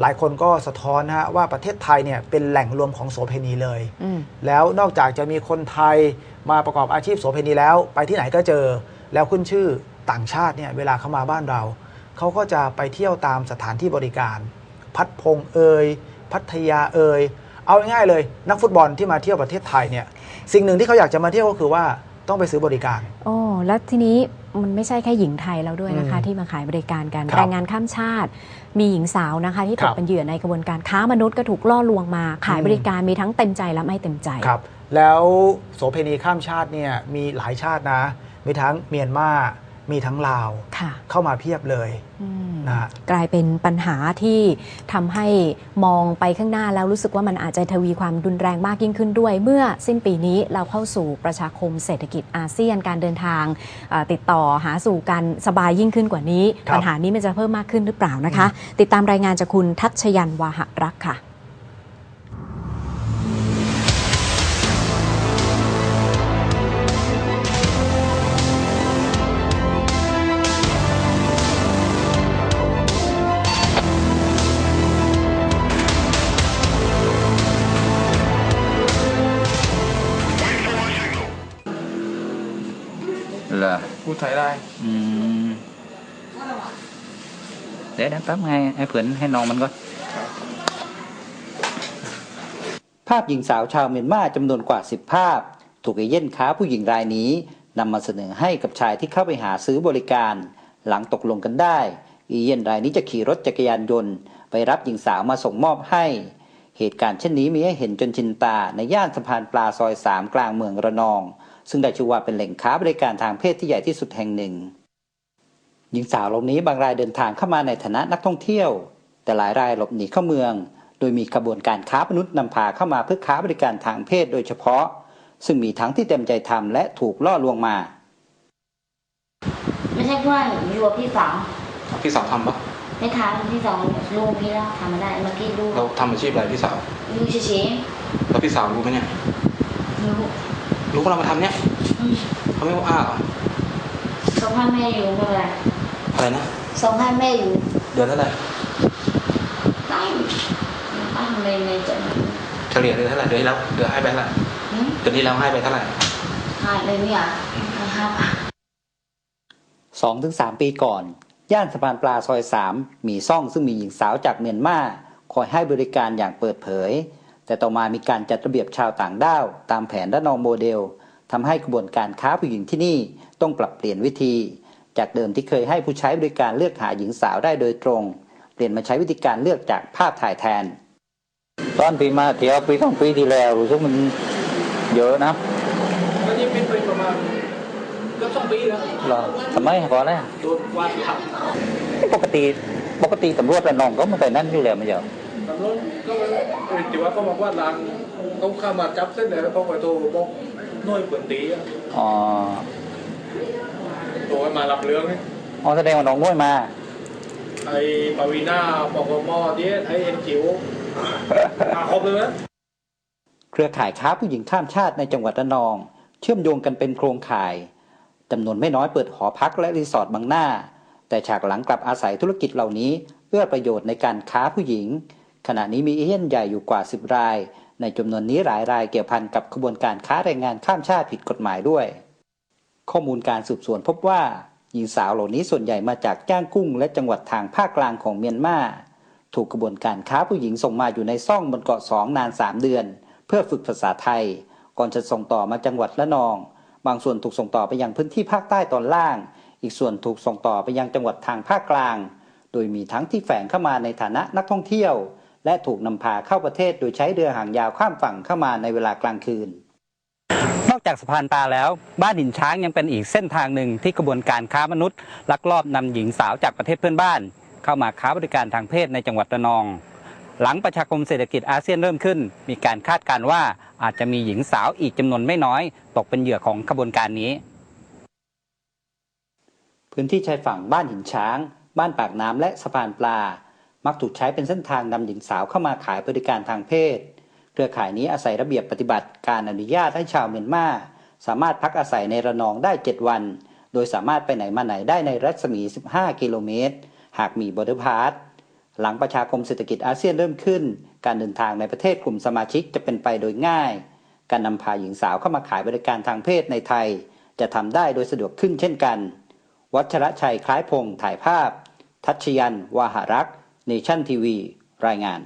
หลายคนก็สะท้อนนะฮะว่าประเทศไทยเนี่ยเป็นแหล่งรวมของโสเภณีเลย อืม แล้วนอกจากจะมีคนไทยมาประกอบอาชีพโสเภณีแล้ว ไปที่ไหนก็เจอแล้วขึ้นชื่อต่างชาติเนี่ยเวลาเขามาบ้านเรา เขาก็จะไปเที่ยวตามสถานที่บริการ พัดพงเอยพัทยาเอยเอาง่ายๆเลย นักฟุตบอลที่มาเที่ยวประเทศไทยเนี่ยสิ่งหนึ่งที่เขาอยากจะมาเที่ยวก็คือว่า ต้องไปซื้อบริการ โอ้แล้วทีนี้มันไม่ใช่แค่หญิงไทยแล้วด้วยนะคะอืมที่มาขายบริการกันครับแรงงานข้ามชาติ มีหญิงสาวนะคะ ที่คตรักบเป็นเหยื่อในกระบวนการค้ามนุษย์ก็ถูกล่อลวงมา ขายอืมบริการมีทั้งเต็มใจและไม่เต็มใจครับแล้วโสเภณีข้ามชาติเนี่ยมีหลายชาตินะ มีทั้งเมียนมา มีทั้งลาวค่ะเข้ามาเพียบเลยอืมนะฮะ กลายเป็นปัญหาที่ทำให้มองไปข้างหน้าแล้วรู้สึกว่ามันอาจจะทวีความรุนแรงมากยิ่งขึ้นด้วย เมื่อสิ้นปีนี้เราเข้าสู่ประชาคมเศรษฐกิจอาเซียนการเดินทางเอ่อติดต่อหาสู่กันสบายยิ่งขึ้นกว่านี้ครับปัญหานี้มันจะเพิ่มมากขึ้นหรือเปล่านะคะ ติดตามรายงานจากคุณทัชยันวาหรักษ์ค่ะ พูดไทยได้ อืม เดี๋ยวนะแป๊บไงให้เผื่อนให้น้องมันก็ภาพหญิงสาวชาวเมียนมาจำนวนกว่า 10 ภาพ ถูกเอเย่นค้าผู้หญิงรายนี้นำมาเสนอให้กับชายที่เข้าไปหาซื้อบริการ หลังตกลงกันได้เอเย่นรายนี้จะขี่รถจักรยานยนต์ ไปรับหญิงสาวมาส่งมอบให้ เหตุการณ์เช่นนี้มีให้เห็นจนชินตาในย่านสะพานปลาซอยสามกลางเมืองระนอง ซึ่งได้ชื่อว่าเป็นแหล่งค้าบริการทางเพศที่ใหญ่ที่สุดแห่งหนึ่ง หญิงสาวเหล่านี้บางรายเดินทางเข้ามาในฐานะนักท่องเที่ยว แต่หลายรายหลบหนีเข้าเมือง โดยมีกระบวนการค้ามนุษย์นำพาเข้ามาเพื่อค้าบริการทางเพศโดยเฉพาะ ซึ่งมีทั้งที่เต็มใจทำและถูกล่อลวงมา ไม่ใช่เพื่อนอยู่กับพี่สาวพี่สาวทำปะไม่ทำพี่สาวลูกพี่แล้วทำไม่ได้เมื่อกี้ลูกเราทำอาชีพอะไรพี่สาวลูกเฉยแล้วพี่สาวรู้ไหมเนี่ยๆลูก รู้ว่าเรามาทำเนี่ยอืมเขาไม่ว่าอ้าเหรอสองพันแม่อยู่ไม่เป็นไรอะไรนะสองพันแม่อยู่ เดือนเท่าไหร่ได้ป้าทำไมไม่จะเฉลี่ยเดือนเท่าไหร่เดือนที่แล้วเดือนให้ไปเท่าไหร่หืมเดือนที่แล้วให้ไปเท่าไหร่หายเลยเนี่ยให้ห้าพัน2-3ปีก่อน ย่านสะพานปลาซอย3มีซ่องซึ่งมีหญิงสาวจากเมียนมาคอยให้บริการอย่างเปิดเผย แต่ต่อมามีการจัดระเบียบชาวต่างด้าว ตามแผนระนองโมเดลทำให้กระบวนการค้าผู้หญิงที่นี่ต้องปรับเปลี่ยนวิธี จากเดิมที่เคยให้ผู้ใช้บริการเลือกหาหญิงสาวได้โดยตรง เปลี่ยนมาใช้วิธีการเลือกจากภาพถ่ายแทน ตอนปีมาเที่ยวปีสองปีที่แล้วรู้สึกมันเยอะนะก็นี่เป็นไปประมาณเกือบสองปีแล้วหรอทำไมเพราะอะไรโดนว่าขับปกติปกติตำรวจระนองก็มาแต่นั่นอยู่แล้วไม่ใช่ เหรอตำรวจก็ถือว่าเขาบอกว่าร้านเขาเข้ามาจับเส้นแล้วเขาไปโทรบอกหน่วยเปิดตีอะอ๋อโทรให้มารับเรื่องนี่อ๋อแสดงว่าน้องน้อยมาไอ้ปวีนาปกมเดียไอ้เอ็นจิ๋วมาครบเลยนะเครือข่ายค้าผู้หญิงข้ามชาติในจังหวัดระนอง เชื่อมโยงกันเป็นโครงข่ายจำนวนไม่น้อยเปิดหอพักและรีสอร์ทบางหน้า แต่ฉากหลังกลับอาศัยธุรกิจเหล่านี้เอื้อประโยชน์ในการค้าผู้หญิง ขณะนี้มีเอเย่นใหญ่อยู่กว่า 10 ราย ในจำนวนนี้หลายรายเกี่ยวพันกับขบวนการค้าแรงงานข้ามชาติผิดกฎหมายด้วย ข้อมูลการสืบสวนพบว่าหญิงสาวเหล่านี้ส่วนใหญ่มาจากจ้างกุ้ง และจังหวัดทางภาคกลางของเมียนมา ถูกกระบวนการค้าผู้หญิงส่งมาอยู่ในซ่องบนเกาะสองนาน 3 เดือน เพื่อฝึกภาษาไทย ก่อนจะส่งต่อมาจังหวัดละนอง บางส่วนถูกส่งต่อไปยังพื้นที่ภาคใต้ตอนล่าง อีกส่วนถูกส่งต่อไปยังจังหวัดทางภาคกลาง โดยมีทั้งที่แฝงเข้ามาในฐานะนักท่องเที่ยว และถูกนำพาเข้าประเทศโดยใช้เรือหางยาวข้ามฝั่งเข้ามาในเวลากลางคืน นอกจากสะพานปลาแล้ว บ้านหินช้างยังเป็นอีกเส้นทางหนึ่งที่กระบวนการค้ามนุษย์ ลักลอบนำหญิงสาวจากประเทศเพื่อนบ้าน เข้ามาค้าบริการทางเพศในจังหวัดระนอง หลังประชาคมเศรษฐกิจอาเซียนเริ่มขึ้น มีการคาดการณ์ว่าอาจจะมีหญิงสาวอีกจำนวนไม่น้อย ตกเป็นเหยื่อของขบวนการนี้ พื้นที่ชายฝั่งบ้านหินช้าง บ้านปากน้ำและสะพานปลา มักถูกใช้เป็นเส้นทางนำหญิงสาวเข้ามาขายบริการทางเพศ เครือข่ายนี้อาศัยระเบียบปฏิบัติการอนุญาตให้ชาวเมียนมาสามารถพักอาศัยในระนองได้ 7 วัน โดยสามารถไปไหนมาไหนได้ในรัศมี 15 กิโลเมตร หากมีบอร์ดพาสหลังประชาคมเศรษฐกิจอาเซียนเริ่มขึ้น การเดินทางในประเทศกลุ่มสมาชิกจะเป็นไปโดยง่าย การนำพาหญิงสาวเข้ามาขายบริการทางเพศในไทย จะทำได้โดยสะดวกขึ้นเช่นกัน วัชระชัยคล้ายพงศ์ถ่ายภาพ ทัชยัน วาหารักษ เนชั่นทีวีรายงาน